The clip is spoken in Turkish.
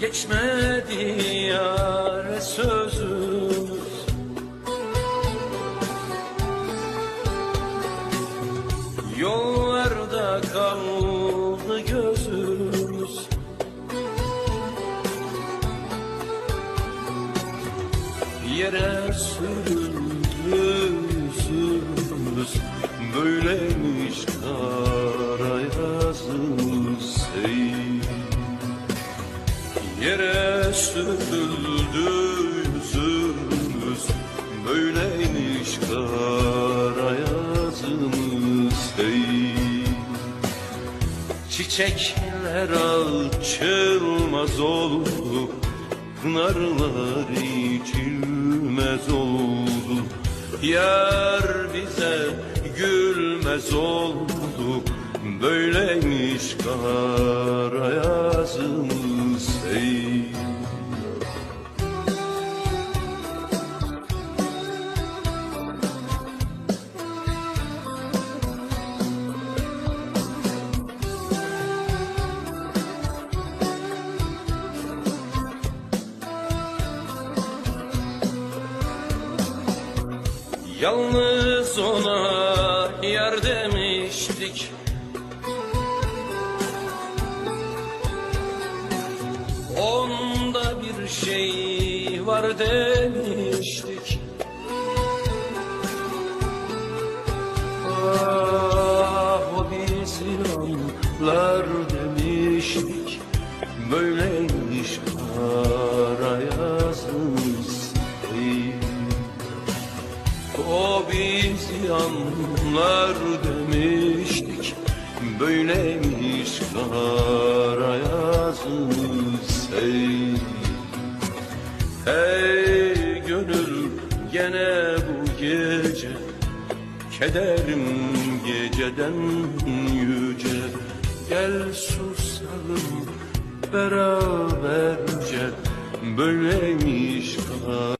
Geçmedi yâre sözümüz. Yollarda kaldı gözümüz. Yere sürüldü Yere sürüldü yüzümüz Böyleymiş kara yazımız ey Çiçekler açılmaz oldu Pınarlar içilmez oldu. Yar bize gülmez oldu Böyleymiş kara yazımız ey Yalnız ona yar demiştik Onda bir şey var demiştik. Ah o anlar demiştik. Böyleymiş kara yazımız o bizi anlar demiştik Böyleymiş kara yazımız hey Hey gönül gene bu gece Kederim geceden yüce. Gel susalım beraberce Böyleymiş kara